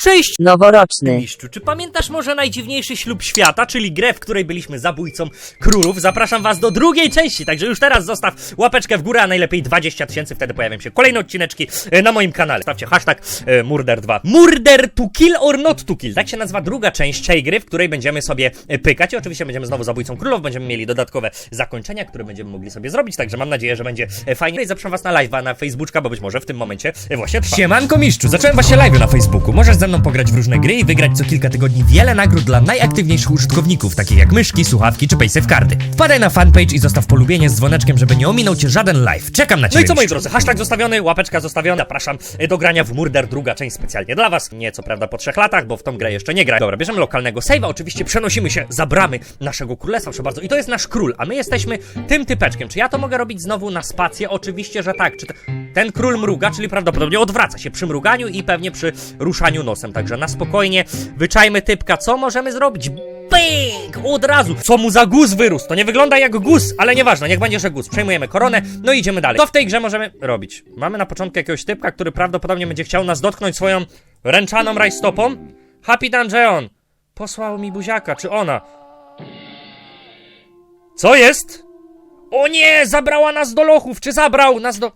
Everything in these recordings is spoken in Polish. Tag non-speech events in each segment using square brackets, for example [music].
Cześć! Noworoczny. Mistrzu, czy pamiętasz może najdziwniejszy ślub świata, czyli grę, w której byliśmy zabójcą królów? Zapraszam was do drugiej części, także już teraz zostaw łapeczkę w górę, a najlepiej 20 tysięcy, wtedy pojawią się kolejne odcineczki e, na moim kanale. Stawcie hashtag e, Murder2. Murder to kill or not to kill. Tak się nazywa druga część tej gry, w której będziemy sobie e, pykać i oczywiście będziemy znowu zabójcą królów, będziemy mieli dodatkowe zakończenia, które będziemy mogli sobie zrobić, także mam nadzieję, że będzie fajnie. I zapraszam was na live'a na Facebooka, bo być może w tym momencie właśnie trwa. Siemanko mistrzu, zacząłem właśnie live na Facebooku. Możesz ze mną pograć w różne gry i wygrać co kilka tygodni wiele nagród dla najaktywniejszych użytkowników, takich jak myszki, słuchawki czy paysafe karty. Wpadaj na fanpage i zostaw polubienie z dzwoneczkiem, żeby nie ominął cię żaden live. Czekam na ciebie. No i co moi drodzy, hashtag zostawiony, łapeczka zostawiona. Zapraszam e, do grania w Murder, druga część specjalnie dla was. Nie co prawda po trzech latach, bo w tą grę jeszcze nie gra. Dobra, bierzemy lokalnego save'a, oczywiście przenosimy się za bramy naszego królestwa, proszę bardzo. I to jest nasz król, a my jesteśmy tym typeczkiem. Czy ja to mogę robić znowu na spację? Oczywiście, że tak. Czy te, ten król mruga, czyli prawdopodobnie odwraca się przy mruganiu i pewnie przy ruszaniu nosem. Także na spokojnie wyczajmy typka. Co możemy zrobić? Pyk! Od razu! Co mu za guz wyrósł? To nie wygląda jak guz, ale nieważne, niech będzie, że guz. Przejmujemy koronę, no i idziemy dalej. Co w tej grze możemy robić? Mamy na początku jakiegoś typka, który prawdopodobnie będzie chciał nas dotknąć swoją ręczaną rajstopą. Happy Dungeon! Posłał mi buziaka, czy ona? Co jest? O nie! Zabrała nas do lochów! Czy zabrał nas do...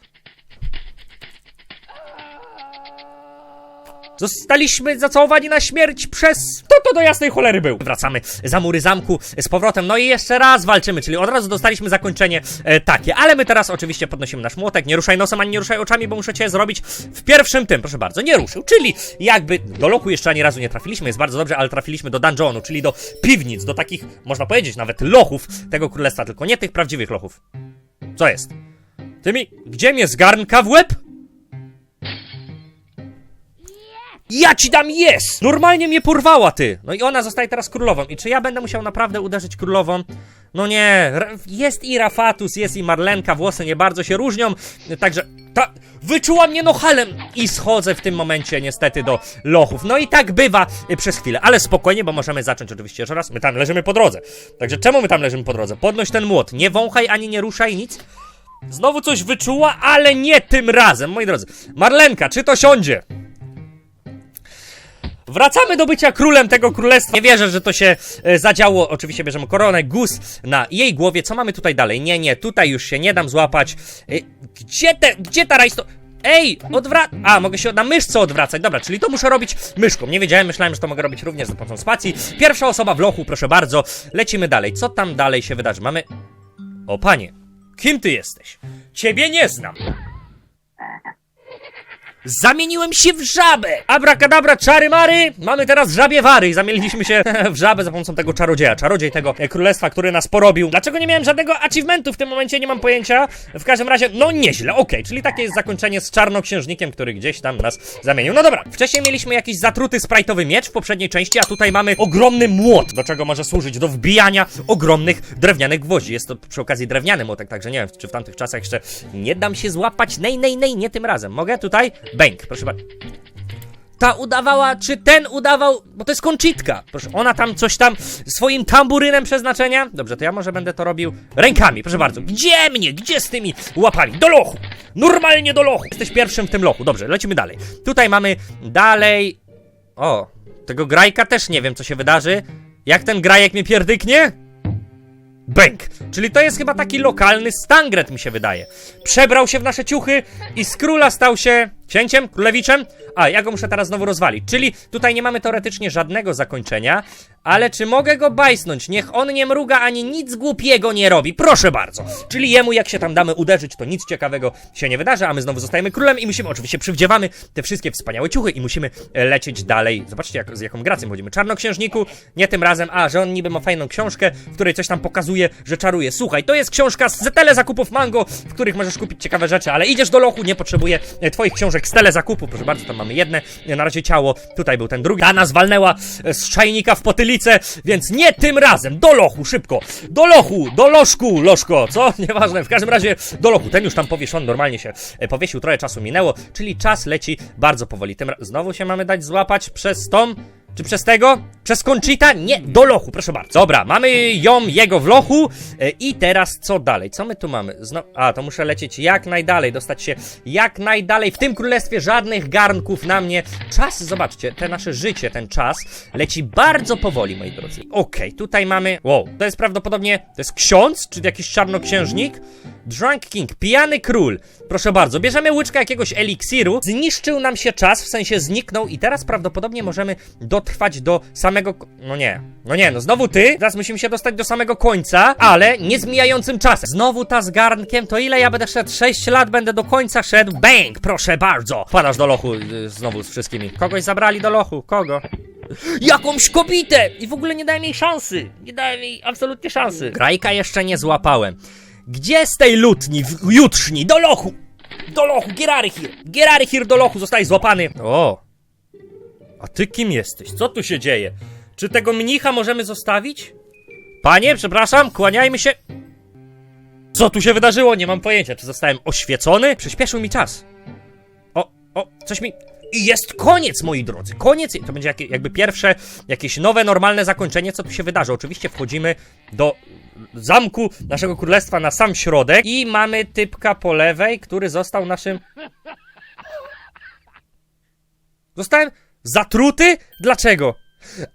Zostaliśmy zacałowani na śmierć przez... Kto to do jasnej cholery był? Wracamy za mury zamku z powrotem, no i jeszcze raz walczymy, czyli od razu dostaliśmy zakończenie e, takie, ale my teraz oczywiście podnosimy nasz młotek, nie ruszaj nosem, ani nie ruszaj oczami, bo muszę cię zrobić w pierwszym tym, proszę bardzo, nie ruszył, czyli jakby do loku jeszcze ani razu nie trafiliśmy, jest bardzo dobrze, ale trafiliśmy do dungeonu, czyli do piwnic, do takich, można powiedzieć, nawet lochów tego królestwa, tylko nie tych prawdziwych lochów. Co jest? Ty mi... Gdzie mnie zgarnka w łeb? Ja ci dam jest! Normalnie mnie porwała ty! No i ona zostaje teraz królową. I czy ja będę musiał naprawdę uderzyć królową? No nie, jest i Rafatus, jest i Marlenka, włosy nie bardzo się różnią, także ta wyczuła mnie nohalem i schodzę w tym momencie niestety do lochów. No i tak bywa y, przez chwilę, ale spokojnie, bo możemy zacząć oczywiście jeszcze raz. My tam leżymy po drodze. Także czemu my tam leżymy po drodze? Podnoś ten młot, nie wąchaj ani nie ruszaj, nic. Znowu coś wyczuła, ale nie tym razem, moi drodzy. Marlenka, czy to siądzie? Wracamy do bycia królem tego królestwa. Nie wierzę, że to się e, zadziało. Oczywiście bierzemy koronę, guz na jej głowie. Co mamy tutaj dalej? Nie, nie, tutaj już się nie dam złapać. E, gdzie te, gdzie ta rajsto... Ej, odwrac... A, mogę się na myszce odwracać. Dobra, czyli to muszę robić myszką. Nie wiedziałem, myślałem, że to mogę robić również za pomocą spacji. Pierwsza osoba w lochu, proszę bardzo. Lecimy dalej. Co tam dalej się wydarzy? Mamy... O, panie. Kim ty jesteś? Ciebie nie znam. Zamieniłem się w żabę! Abracadabra, czary mary! Mamy teraz żabie wary i zamieniliśmy się [laughs] w żabę za pomocą tego czarodzieja. Czarodziej tego e, królestwa, który nas porobił. Dlaczego nie miałem żadnego achievementu w tym momencie? Nie mam pojęcia. W każdym razie, no nieźle, okej. Czyli takie jest zakończenie z czarnoksiężnikiem, który gdzieś tam nas zamienił. No dobra, wcześniej mieliśmy jakiś zatruty sprite'owy miecz w poprzedniej części, a tutaj mamy ogromny młot, do czego może służyć? Do wbijania ogromnych drewnianych gwoździ. Jest to przy okazji drewniany młotek, także nie wiem, czy w tamtych czasach jeszcze nie dam się złapać. Nej, nej, nej, nie tym razem. Mogę tutaj? Bęk, proszę bardzo. Ta udawała, czy ten udawał, bo to jest koncitka. Proszę, ona tam coś tam swoim tamburynem przeznaczenia. Dobrze, to ja może będę to robił rękami, proszę bardzo. Gdzie mnie? Gdzie z tymi łapami? Do lochu! Normalnie do lochu! Jesteś pierwszym w tym lochu. Dobrze, lecimy dalej. Tutaj mamy dalej. O, tego grajka też nie wiem, co się wydarzy. Jak ten grajek mnie pierdyknie? Bęk! Czyli to jest chyba taki lokalny stangret, mi się wydaje. Przebrał się w nasze ciuchy i z króla stał się księciem, królewiczem. A, ja go muszę teraz znowu rozwalić. Czyli tutaj nie mamy teoretycznie żadnego zakończenia, ale czy mogę go bajsnąć? Niech on nie mruga ani nic głupiego nie robi. Proszę bardzo. Czyli jemu, jak się tam damy uderzyć, to nic ciekawego się nie wydarzy, a my znowu zostajemy królem i musimy, oczywiście przywdziewamy te wszystkie wspaniałe ciuchy i musimy e, lecieć dalej. Zobaczcie, jak, z jaką gracją chodzimy. Czarnoksiężniku, nie tym razem, a, że on niby ma fajną książkę, w której coś tam pokazuje, że czaruje. Słuchaj, to jest książka z tele zakupów Mango, w których możesz kupić ciekawe rzeczy, ale idziesz do lochu, nie potrzebuję e, twoich książek z tele zakupu. Proszę bardzo, tam mamy jedne, na razie ciało, tutaj był ten drugi. Ta nas walnęła e, z czajnika w potylicę, więc nie tym razem, do lochu, szybko, do lochu, do lożku, lożko, co? [laughs] Nieważne, w każdym razie do lochu. Ten już tam powieszony, normalnie się e, powiesił, trochę czasu minęło, czyli czas leci bardzo powoli. Tym znowu się mamy dać złapać przez tą Czy przez tego? Przez Conchita? Nie, do lochu, proszę bardzo. Dobra, mamy ją, jego w lochu e, i teraz co dalej? Co my tu mamy? Zno... A, to muszę lecieć jak najdalej, dostać się jak najdalej. W tym królestwie żadnych garnków na mnie. Czas, zobaczcie, te nasze życie, ten czas leci bardzo powoli, moi drodzy. Okej, tutaj mamy... Wow, to jest prawdopodobnie... To jest ksiądz, czy jakiś czarnoksiężnik? Drunk King, pijany król. Proszę bardzo, bierzemy łyczkę jakiegoś eliksiru. Zniszczył nam się czas, w sensie zniknął i teraz prawdopodobnie możemy dotrwać do samego... No nie, no nie, no znowu ty. Teraz musimy się dostać do samego końca, ale nie z mijającym czasem. Znowu ta z garnkiem, to ile ja będę szedł? 6 lat będę do końca szedł. Bang, proszę bardzo. Wpadasz do lochu y, znowu z wszystkimi. Kogoś zabrali do lochu, kogo? Jakąś kobietę! I w ogóle nie dałem jej szansy. Nie dałem jej absolutnie szansy. Krajka jeszcze nie złapałem. Gdzie z tej lutni, w jutrzni, do lochu! Do lochu, Gerarchir! Gerarchir do lochu, zostaje złapany. O! A ty kim jesteś? Co tu się dzieje? Czy tego mnicha możemy zostawić? Panie, przepraszam, kłaniajmy się. Co tu się wydarzyło? Nie mam pojęcia. Czy zostałem oświecony? Przyspieszył mi czas. O, o, coś mi. I jest koniec, moi drodzy. Koniec. To będzie jakby pierwsze, jakieś nowe, normalne zakończenie, co tu się wydarzy. Oczywiście wchodzimy do zamku naszego królestwa na sam środek i mamy typka po lewej, który został naszym. Zostałem zatruty? Dlaczego?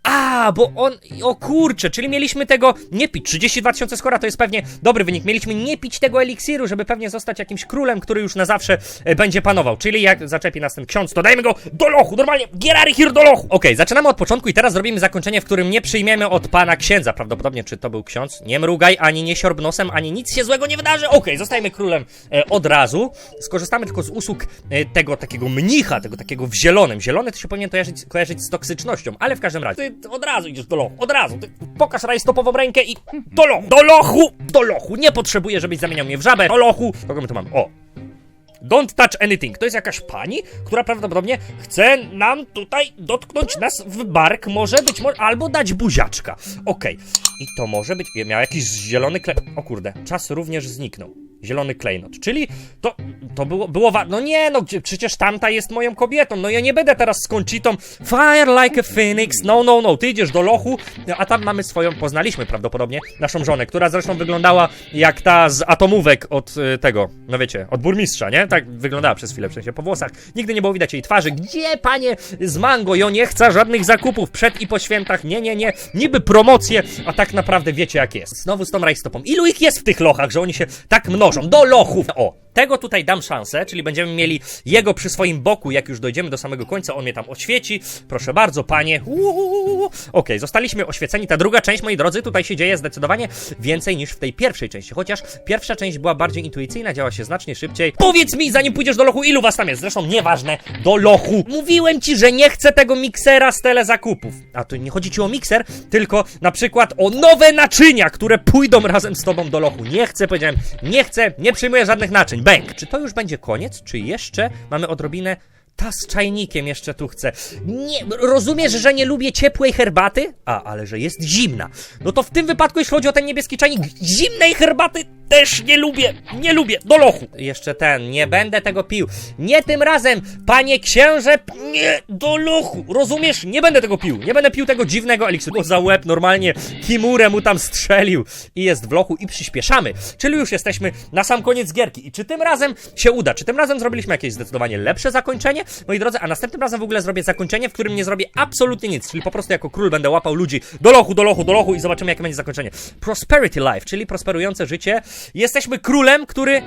A, bo on. O kurczę, czyli mieliśmy tego nie pić. 32 tysiące skora to jest pewnie dobry wynik. Mieliśmy nie pić tego eliksiru, żeby pewnie zostać jakimś królem, który już na zawsze e, będzie panował. Czyli jak zaczepi nas ten ksiądz, to dajmy go do lochu, normalnie. Gerarchir do lochu. Okej, zaczynamy od początku i teraz zrobimy zakończenie, w którym nie przyjmiemy od pana księdza. Prawdopodobnie, czy to był ksiądz? Nie mrugaj, ani nie siorb nosem, ani nic się złego nie wydarzy. Okej, zostajemy królem e, od razu. Skorzystamy tylko z usług e, tego takiego mnicha, tego takiego w zielonym. Zielony to się powinien kojarzyć, kojarzyć z toksycznością, ale w każdym razie. Ty od razu idziesz do lochu, od razu. Ty pokaż rajstopową rękę i do lochu, do lochu, do lochu. Nie potrzebuję, żebyś zamieniał mnie w żabę. Do lochu. Kogo my tu mamy? O, Don't touch anything. To jest jakaś pani, która prawdopodobnie chce nam tutaj dotknąć nas w bark, może być może, albo dać buziaczka. Okej. I to może być, miał jakiś zielony klej... O kurde, czas również zniknął. Zielony klejnot, czyli to, to było, było wa- No nie, no przecież tamta jest moją kobietą, no ja nie będę teraz z Conchitą Fire like a phoenix, no, no, no, ty idziesz do lochu, a tam mamy swoją, poznaliśmy prawdopodobnie naszą żonę, która zresztą wyglądała jak ta z atomówek od y, tego, no wiecie, od burmistrza, nie? Tak wyglądała przez chwilę, w sensie po włosach, nigdy nie było widać jej twarzy, gdzie panie z mango, jo nie chcę żadnych zakupów. Przed i po świętach, nie, nie, nie, niby promocje, a tak naprawdę wiecie jak jest. Znowu z tą rajstopą, ilu ich jest w tych lochach, że oni się tak mnożą, do lochów, o, tego tutaj dam szansę, czyli będziemy mieli jego przy swoim boku, jak już dojdziemy do samego końca, on mnie tam oświeci. Proszę bardzo, panie. Okej, zostaliśmy oświeceni. Ta druga część, moi drodzy, tutaj się dzieje zdecydowanie więcej niż w tej pierwszej części. Chociaż pierwsza część była bardziej intuicyjna, działa się znacznie szybciej. Powiedz mi, zanim pójdziesz do lochu, ilu was tam jest? Zresztą nieważne, do lochu. Mówiłem ci, że nie chcę tego miksera z tele zakupów. A tu nie chodzi ci o mikser, tylko na przykład o nowe naczynia, które pójdą razem z tobą do lochu. Nie chcę, powiedziałem, nie chcę, nie przyjmuję żadnych naczyń. Bęk. Czy to już będzie koniec, czy jeszcze mamy odrobinę ta z czajnikiem jeszcze tu chcę. Nie, rozumiesz, że nie lubię ciepłej herbaty? A, ale że jest zimna. No to w tym wypadku, jeśli chodzi o ten niebieski czajnik, zimnej herbaty też nie lubię. Nie lubię. Do lochu. Jeszcze ten, nie będę tego pił. Nie tym razem, panie księże, nie, do lochu. Rozumiesz? Nie będę tego pił. Nie będę pił tego dziwnego eliksiru. Go za łeb normalnie Kimurę mu tam strzelił. I jest w lochu i przyspieszamy. Czyli już jesteśmy na sam koniec gierki. I czy tym razem się uda? Czy tym razem zrobiliśmy jakieś zdecydowanie lepsze zakończenie? Moi drodzy, a następnym razem w ogóle zrobię zakończenie, w którym nie zrobię absolutnie nic. Czyli po prostu jako król będę łapał ludzi do lochu, do lochu, do lochu i zobaczymy jakie będzie zakończenie. Prosperity Life, czyli prosperujące życie. Jesteśmy królem, który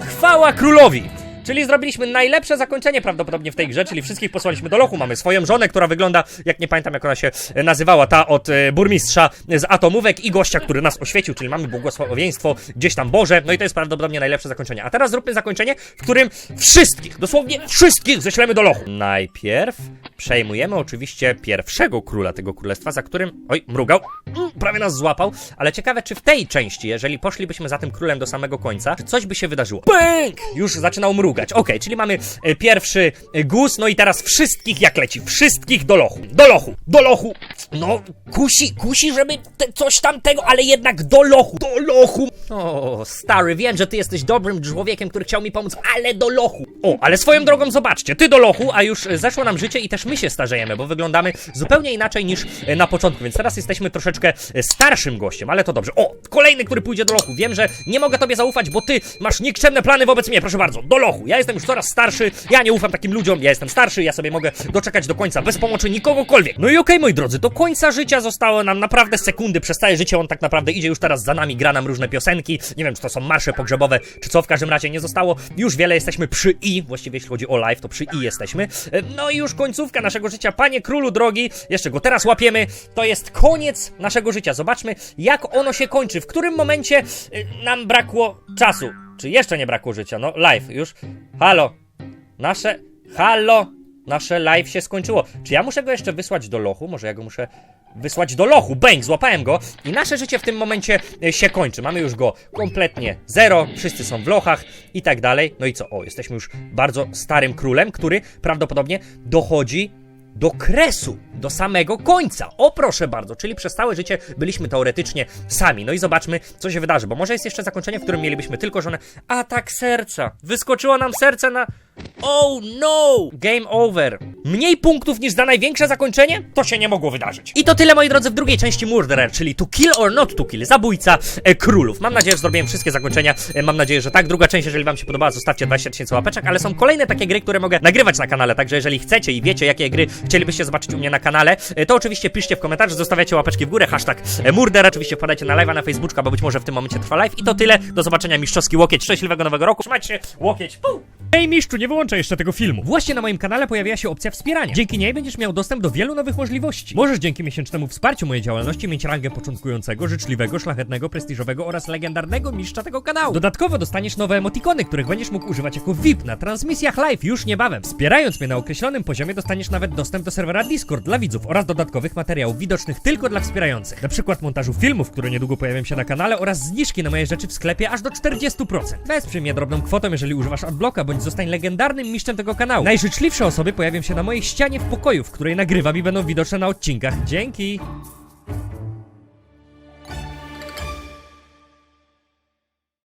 Chwała królowi! Czyli zrobiliśmy najlepsze zakończenie prawdopodobnie w tej grze, czyli wszystkich posłaliśmy do lochu. Mamy swoją żonę, która wygląda, jak nie pamiętam jak ona się e, nazywała, ta od e, burmistrza z atomówek i gościa, który nas oświecił, czyli mamy błogosławieństwo gdzieś tam Boże. No i to jest prawdopodobnie najlepsze zakończenie. A teraz zróbmy zakończenie, w którym wszystkich, dosłownie wszystkich ześlemy do lochu. Najpierw przejmujemy oczywiście pierwszego króla tego królestwa, za którym, oj, mrugał, mm, prawie nas złapał, ale ciekawe, czy w tej części, jeżeli poszlibyśmy za tym królem do samego końca, czy coś by się wydarzyło. Bęk! Już zaczynał mrugać. Rugać. Okej, czyli mamy e, pierwszy e, guz, no i teraz wszystkich jak leci. Wszystkich do lochu. Do lochu. Do lochu. No, kusi, kusi, żeby te, coś tam tego, ale jednak do lochu. Do lochu. O, stary, wiem, że ty jesteś dobrym człowiekiem, który chciał mi pomóc, ale do lochu. O, ale swoją drogą zobaczcie, ty do lochu, a już e, zeszło nam życie i też my się starzejemy, bo wyglądamy zupełnie inaczej niż na początku, więc teraz jesteśmy troszeczkę starszym gościem, ale to dobrze. O, kolejny, który pójdzie do lochu. Wiem, że nie mogę tobie zaufać, bo ty masz nikczemne plany wobec mnie, proszę bardzo, do lochu. Ja jestem już coraz starszy, ja nie ufam takim ludziom, ja jestem starszy, ja sobie mogę doczekać do końca bez pomocy nikogokolwiek. No i okej, moi drodzy, do końca życia zostało nam naprawdę sekundy, przez całe życie on tak naprawdę idzie już teraz za nami, gra nam różne piosenki, nie wiem, czy to są marsze pogrzebowe, czy co, w każdym razie nie zostało. Już wiele, jesteśmy przy i, właściwie jeśli chodzi o live, to przy i jesteśmy. E, No i już końcówka naszego życia, panie królu drogi, jeszcze go teraz łapiemy, to jest koniec naszego życia, zobaczmy jak ono się kończy, w którym momencie e, nam brakło czasu, czy jeszcze nie brakło życia, no live już, halo, nasze, halo, nasze live się skończyło, czy ja muszę go jeszcze wysłać do lochu, może ja go muszę wysłać do lochu. Bang, złapałem go i nasze życie w tym momencie e, się kończy. Mamy już go kompletnie zero, wszyscy są w lochach i tak dalej. No i co? O, jesteśmy już bardzo starym królem, który prawdopodobnie dochodzi do kresu, do samego końca. O proszę bardzo, czyli przez całe życie byliśmy teoretycznie sami. No i zobaczmy, co się wydarzy, bo może jest jeszcze zakończenie, w którym mielibyśmy tylko żonę. Atak serca. Wyskoczyło nam serce na... Oh no! Game over. Mniej punktów niż za największe zakończenie? To się nie mogło wydarzyć. I to tyle, moi drodzy, w drugiej części Murderer, czyli To Kill or Not To Kill, zabójca e, królów. Mam nadzieję, że zrobiłem wszystkie zakończenia. E, mam nadzieję, że tak. Druga część, jeżeli wam się podobała, zostawcie 20 tysięcy łapeczek, ale są kolejne takie gry, które mogę nagrywać na kanale, także jeżeli chcecie i wiecie, jakie gry chcielibyście zobaczyć u mnie na kanale, e, to oczywiście piszcie w komentarzu, zostawiacie łapeczki w górę, hashtag e, Murder, oczywiście wpadajcie na live'a na Facebooka, bo być może w tym momencie trwa live. I to tyle. Do zobaczenia, mistrzowski łokieć. Szczęśliwego nowego roku. Trzymajcie się, łokieć. Hej mistrzu, nie wyłączaj jeszcze tego filmu. Właśnie na moim kanale pojawiła się opcja wspierania. Dzięki niej będziesz miał dostęp do wielu nowych możliwości. Możesz dzięki miesięcznemu wsparciu mojej działalności mieć rangę początkującego, życzliwego, szlachetnego, prestiżowego oraz legendarnego mistrza tego kanału. Dodatkowo dostaniesz nowe emotikony, których będziesz mógł używać jako VIP na transmisjach live już niebawem. Wspierając mnie na określonym poziomie dostaniesz nawet dostęp do serwera Discord dla widzów oraz dodatkowych materiałów widocznych tylko dla wspierających. Na przykład montażu filmów, które niedługo pojawią się na kanale oraz zniżki na moje rzeczy w sklepie aż do 40%. Wesprzyj mnie drobną kwotą, jeżeli używasz adblocka, bądź zostań legendarnym mistrzem tego kanału. Najżyczliwsze osoby pojawią się na mojej ścianie w pokoju, w której nagrywam i będą widoczne na odcinkach. Dzięki!